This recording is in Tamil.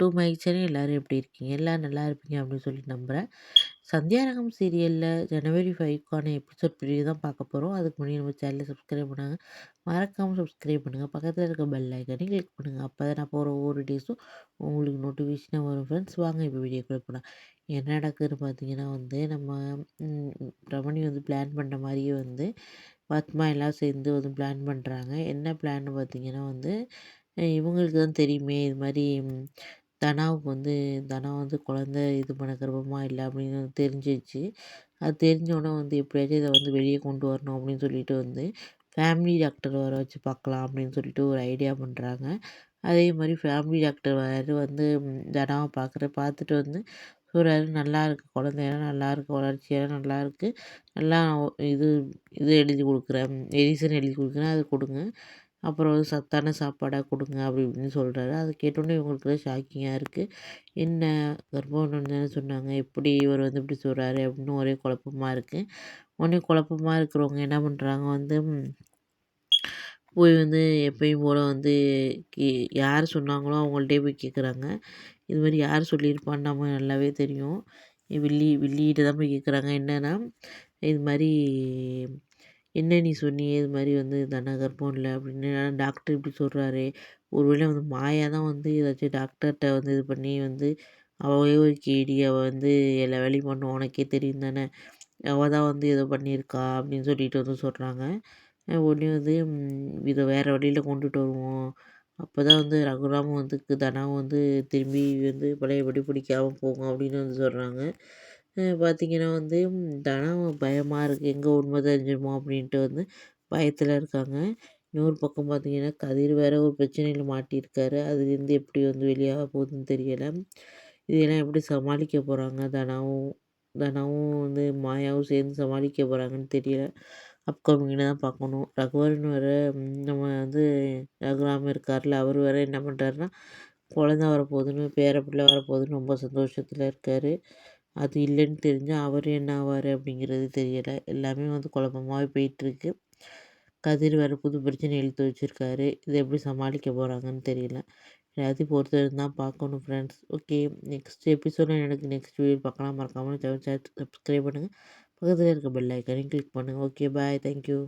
டு மை சேனல் எல்லோரும் எப்படி இருக்கீங்க? எல்லாம் நல்லா இருப்பீங்க அப்படின்னு சொல்லி நம்புகிறேன் சந்தியாரகம் சீரியலில் ஜனவரி ஃபைவ்க்கான எபிசோட் பிரிவு தான் பார்க்க போகிறோம் அதுக்கு முன்னாடி நம்ம சேனலை சப்ஸ்கிரைப் பண்ணுங்க மறக்காமல் சப்ஸ்கிரைப் பண்ணுங்கள் பக்கத்தில் இருக்க பெல் ஐக்கனையும் கிளிக் பண்ணுங்கள் அப்போ தான் நான் போகிற ஒவ்வொரு டேஸும் உங்களுக்கு நோட்டிஃபிகேஷனாக வரும். ஃப்ரெண்ட்ஸ் வாங்க இப்போ வீடியோக்குள்ளே போகலாம் என்ன நடக்குதுன்னு பார்த்தீங்கன்னா வந்து நம்ம ரமணி வந்து பிளான் பண்ண மாதிரியே வந்து பத்மா எல்லாம் சேர்ந்து வந்து பிளான் பண்ணுறாங்க என்ன பிளான்னு பார்த்தீங்கன்னா வந்து இவங்களுக்கு தான் தெரியுமே. இது மாதிரி தனாவுக்கு வந்து தனா வந்து குழந்த இது பண்ண கர்ப்பமாக இல்லை அப்படின்னு தெரிஞ்சிச்சு அது தெரிஞ்சோடனே வந்து எப்படியாச்சும் இதை வந்து வெளியே கொண்டு வரணும் அப்படின்னு சொல்லிட்டு வந்து ஃபேமிலி டாக்டர் வர வச்சு பார்க்கலாம் அப்படின்னு சொல்லிட்டு ஒரு ஐடியா பண்ணுறாங்க அதே மாதிரி ஃபேமிலி டாக்டர் வராரு வந்து தனாவை பார்க்குற பார்த்துட்டு வந்து சொல்கிறாரு நல்லா இருக்குது குழந்தையெல்லாம் நல்லா இருக்குது வளர்ச்சியெல்லாம் நல்லா இருக்குது நல்லா இது இது எழுதி கொடுக்குறேன் எடிசன் எழுதி கொடுக்குறேன் அது கொடுங்க. அப்புறம் சத்தான சாப்பாடாக கொடுங்க அப்படி இப்படின்னு சொல்கிறாரு அதை கேட்டோன்னே இவங்களுக்குலாம் ஷாக்கிங்காக இருக்குது என்ன கர்ப்பம் தானே சொன்னாங்க எப்படி இவர் வந்து இப்படி சொல்கிறாரு அப்படின்னு ஒரே குழப்பமாக இருக்குது உடனே குழப்பமாக இருக்கிறவங்க என்ன பண்ணுறாங்க வந்து போய் வந்து எப்பயும் போல் வந்து யார் சொன்னாங்களோ அவங்கள்ட்டே போய் கேட்குறாங்க இது மாதிரி யார் சொல்லியிருப்பான்னு நம்ம நல்லாவே தெரியும். வில்லி வில்லிகிட்ட தான் போய் கேட்குறாங்க என்னென்னா இது மாதிரி என்ன நீ சொன்னியே இது மாதிரி வந்து தன கர்ப்பம் இல்லை அப்படின்னு டாக்டர் இப்படி சொல்கிறாரு ஒருவேளை வந்து மாயா தான் வந்து ஏதாச்சும் டாக்டர்கிட்ட வந்து இது பண்ணி வந்து அவளே ஒரு கேடி அவள் வந்து எல்லா வேலையும் பண்ணும் உனக்கே தெரியும் தானே. அவள் தான் வந்து ஏதோ பண்ணியிருக்கா அப்படின்னு சொல்லிட்டு வந்து சொல்கிறாங்க உடனே வந்து இதை வேறு வழியில் கொண்டுட்டு வருவோம். அப்போ தான் வந்து ரகுராமும் வந்து தனாவும் வந்து திரும்பி வந்து பழையபடி பிடிக்காமல் போகும் அப்படின்னு வந்து சொல்கிறாங்க பார்த்திங்கன்னா வந்து தனம் பயமாக இருக்குது எங்கே உண்மை தெரிஞ்சிருமோ அப்படின்ட்டு வந்து பயத்தில் இருக்காங்க. இன்னொரு பக்கம் பார்த்திங்கன்னா கதிர் வேறு ஒரு பிரச்சனையில் மாட்டியிருக்காரு. அதுலேருந்து எப்படி வந்து வெளியாக போகுதுன்னு தெரியலை. இதெல்லாம் எப்படி சமாளிக்க போகிறாங்க தனாவும் தனாவும் வந்து மாயாவும் சேர்ந்து சமாளிக்க போகிறாங்கன்னு தெரியல. அப்கமிங்கில் தான் பார்க்கணும். ரகுவரன் வேறு நம்ம வந்து ரகுராம் இருக்கார்ல அவர் வேறு என்ன பண்ணுறாருன்னா குழந்த வரப்போகுதுன்னு பேர பிள்ளை வரப்போகுதுன்னு ரொம்ப சந்தோஷத்தில் இருக்கார். அது இல்லைன்னு தெரிஞ்சால் அவர் என்ன ஆவார் அப்படிங்கிறது தெரியலை. எல்லாமே வந்து குழப்பமாகவே போயிட்டுருக்கு. கதிர் வேறு புது பிரச்சனை இழுத்து வச்சுருக்காரு. இதை எப்படி சமாளிக்க போகிறாங்கன்னு தெரியல. எல்லாத்தையும் பொறுத்து தான் பார்க்கணும் ஃப்ரெண்ட்ஸ் ஓகே நெக்ஸ்ட் எபிசோடில் எனக்கு நெக்ஸ்ட் வீடியோ பார்க்கலாம். மறக்காமல் சப்ஸ்கிரைப் பண்ணுங்கள் பக்கத்தில் இருக்க பெல் ஐக்கனையும் கிளிக் பண்ணுங்கள் ஓகே பாய் தேங்க்யூ